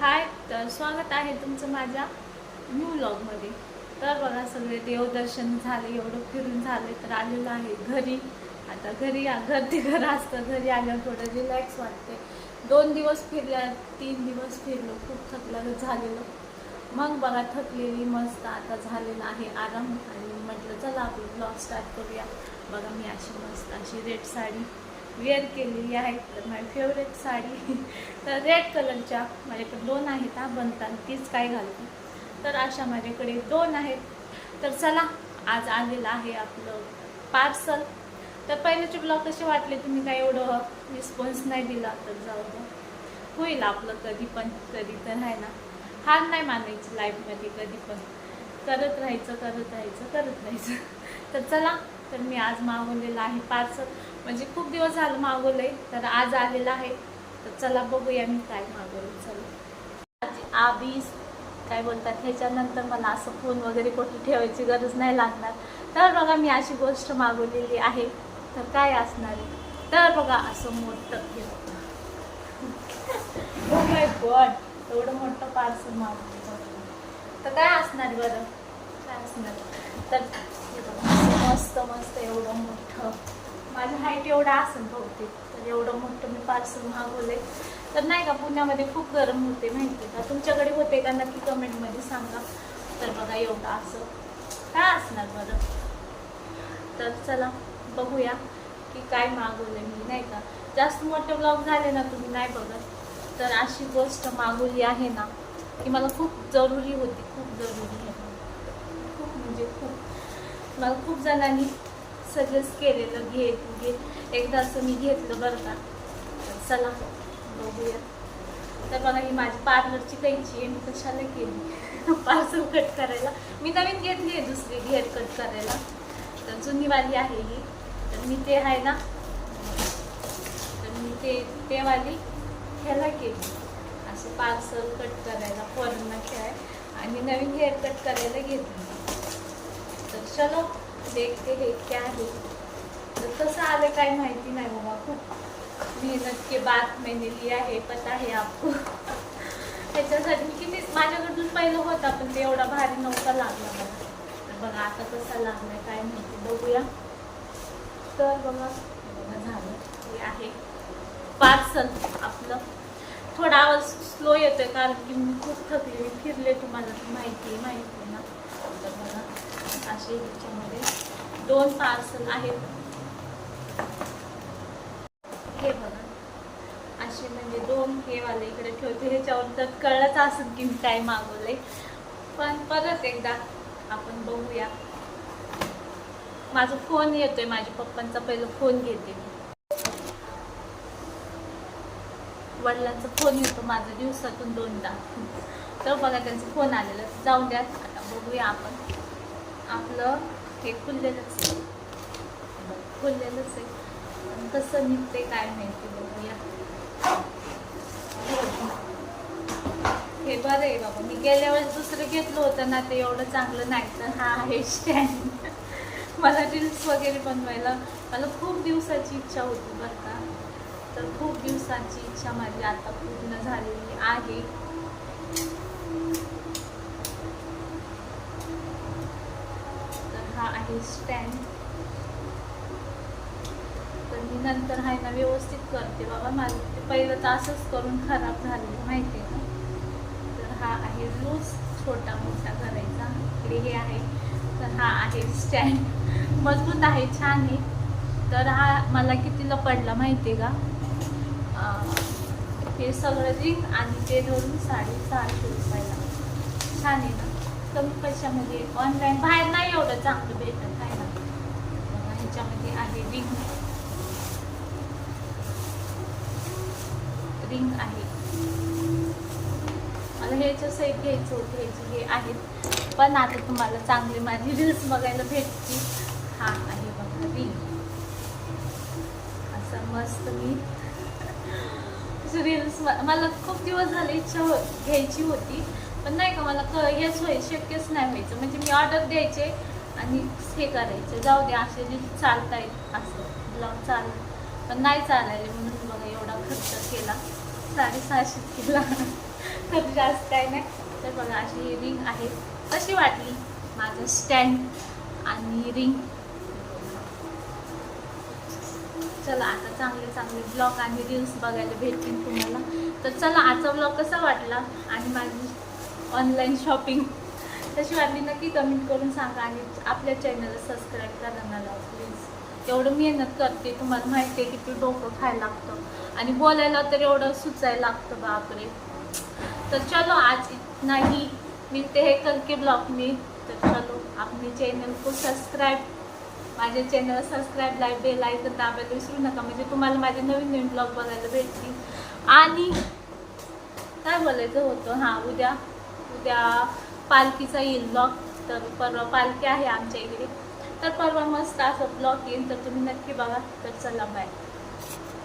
हाय तर स्वागत आहे तुमचं माझ्या न्यू ब्लॉगमध्ये तर बघा सगळे देवदर्शन झाले एवढं फिरून झाले तर आलेलं आहे घरी. आता घरी या घर ते घर असतं घरी आल्यावर थोडं रिलॅक्स वाटते. दोन दिवस फिरल्या तीन दिवस फिरलो खूप थकलं झालेलं. मग बघा थकलेली मस्त आता झालेला आहे आराम. आणि म्हटलं चला आपण ब्लॉग स्टार्ट करूया. बघा मी अशी मस्त अशी रेड साडी वेअर केलेली आहे तर माझी फेवरेट साडी तर रेड कलरच्या माझ्याकडे दोन आहेत हा बनतात तीच काय घालते. तर अशा माझ्याकडे दोन आहेत. तर चला आज आलेलं आहे आपलं पार्सल तर पहिल्याचे ब्लॉग कसे वाटले? तुम्ही काय एवढं रिस्पॉन्स नाही दिला तर जाऊ द्या होईल आपलं कधी पण कधी तर आहे ना. हार नाही मानायची लाईफमध्ये कधी पण. करत राहायचं करत राहायचं करत राहायचं. तर चला तर मी आज मागवलेलं आहे पार्सल. म्हणजे खूप दिवस झालं मागवलं आहे तर आज आलेलं आहे. तर चला बघूया मी काय मागवलं चला. आज आबीस काय बोलतात ह्याच्यानंतर मला असं फोन वगैरे कुठे ठेवायची गरज नाही लागणार. तर बघा मी अशी गोष्ट मागवलेली आहे. तर काय असणार आहे? तर बघा असं मोठं हे माय गॉड एवढं मोठं पार्सल मागवलं तर काय असणार बरं? काय असणार? तर हे बघा, मस्त मस्त एवढं मोठं. माझं हाईट एवढा असेल बहुतेक तर एवढं मोठं मी पार्सल मागवले तर नाही का पुण्यामध्ये खूप गरम होते माहिती का? तुमच्याकडे होते का? नक्की कमेंटमध्ये सांगा. तर बघा एवढं असं. काय असणार बरं? तर चला बघूया की काय मागवलंय मी नाही का? जास्त मोठे ब्लॉग झाले ना तुम्ही नाही बघत. तर अशी गोष्ट मागवली आहे ना की मला खूप जरुरी होती खूप जरुरी आहे. मला खूप जणांनी सजेस्ट केलेलं घे घे. एकदा असं मी घेतलं बरं का. चला बघूया. तर मला ही माझी पार्लरची कैची आहे मी कशाला केली? पार्सल कट करायला. मी नवीन घेतली आहे दुसरी घेर कट करायला. तर जुनीवाली आहे ही. तर मी ते आहे ना तर मी ते ते वाली ह्याला केली. असं पार्सल कट करायला फॉरनला खेळ आणि नवीन हेअर कट करायला घेतली. चलो देखते हे क्या आहे. तर कसं आलं काय माहिती नाही बाबा खूप. मेहनत के बाद मैंने लिया है पता है आपको. त्याच्यासाठी मी किती माझ्याकडून पहिलं होता पण ते एवढा भारी नव्हता लागला मला. तर बघा आता कसा लागलाय काय माहिती बघूया. तर बघा बघा झालं. हे आहे. पार्सल आपलं. थोडा आवाज स्लो येतोय कारण की मी खूप थकले मी फिरले तुम्हाला माहिती आहे माहिती आहे ना. असे ह्याच्यामध्ये दोन पार्सल आहेत. हे बघा. असे म्हणजे दोन हे वाले इकडे ठेवते. ह्याच्यावर तर कळलंच असत की मी काय मागवले पण परत एकदा आपण बघूया. माझा फोन येतोय. माझ्या पप्पांचा पहिला फोन घेते मी. वडिलांचा फोन येतो माझा दिवसातून दोनदा. तर बघा त्यांचा फोन आलेला. जाऊन द्या. आता बघूया आपण. आपलं हे खुललेलंच आहे. खुललेलंच आहे. कसं निघते काय माहिती बघूया. हे बरं आहे बाबा. मी गेल्या वेळेस दुसरं घेतलं होतं ना ते एवढं चांगलं नाही तर हा आहे स्टँड मला रील्स वगैरे बनवायला मला खूप दिवसाची इच्छा होती बरं का. तर खूप दिवसाची इच्छा माझी आता पूर्ण झालेली आहे तर हा आहे स्टँड तर मी नंतर आहे ना व्यवस्थित करते बाबा. माझं ते पहिलं तर असंच करून खराब झालेलं माहिती आहे ना तर हा आहे रोज छोटा मोठा करायचा. इकडे हे आहे. तर हा आहे स्टँड मजबूत आहे छान आहे. तर हा मला कितीला पडला माहिती आहे का हे सगळं रिंग आणि ते धरून साडेसहाशे रुपयाला. छान आहे ना? कमी पैशामध्ये ऑनलाईन बाहेर नाही एवढं चांगलं भेटत काय ना. ह्याच्यामध्ये आहे रिंग रिंग आहे. मला ह्याच्या सहित घ्यायचं होतं ह्याचे हे आहेत पण आता तुम्हाला चांगली माझी रील्स बघायला भेटतील. हा आहे बघा रिंग असं मस्त मी रील्स मला खूप दिवस झाले इच्छा हो घ्यायची होती. पण नाही का मला क हेच होईल शक्यच नाही व्हायचं. म्हणजे मी ऑर्डर द्यायचे आणि हे करायचे. जाऊ दे असे चालता चालतायत असं ब्लाऊज चाल पण नाही चालायले म्हणून बघा एवढा खर्च केला. साडेसहाशे केला. तर जास्त काय नाही तर बघा अशी रिंग आहे. कशी वाटली? माझं स्टँड आणि रिंग चला आता चांगले चांगले ब्लॉग आणि रील्स बघायला भेटतील तुम्हाला. तर चला आजचा ब्लॉग कसा वाटला? आणि माझी ऑनलाईन शॉपिंग तशी वाटली नक्की कमेंट करून सांगा आणि आपल्या चॅनलला सबस्क्राईब करा मला प्लीज एवढं मेहनत करते तुम्हाला माहिती आहे किती डोकं खायला लागतं. आणि बोलायला तर एवढं सुचायला लागतं बापरे. तर चलो आज नाही ही मिलते हैं कल ब्लॉग मी. तर चलो आपली चॅनल को सबस्क्राईब माझ्या channel subscribe like bell icon दाबायला विसरू नका. म्हणजे तुम्हाला माझे नवीन नवीन ब्लॉग बघायला भेटतील. आणि काय बोलायचं होतं? हां उद्या उद्या पालखीचा येईल ब्लॉग तर परवा पालखी आहे आमच्या इकडे. तर परवा मस्त असं ब्लॉग येईल तर तुम्ही नक्की बघा. तर चला बाय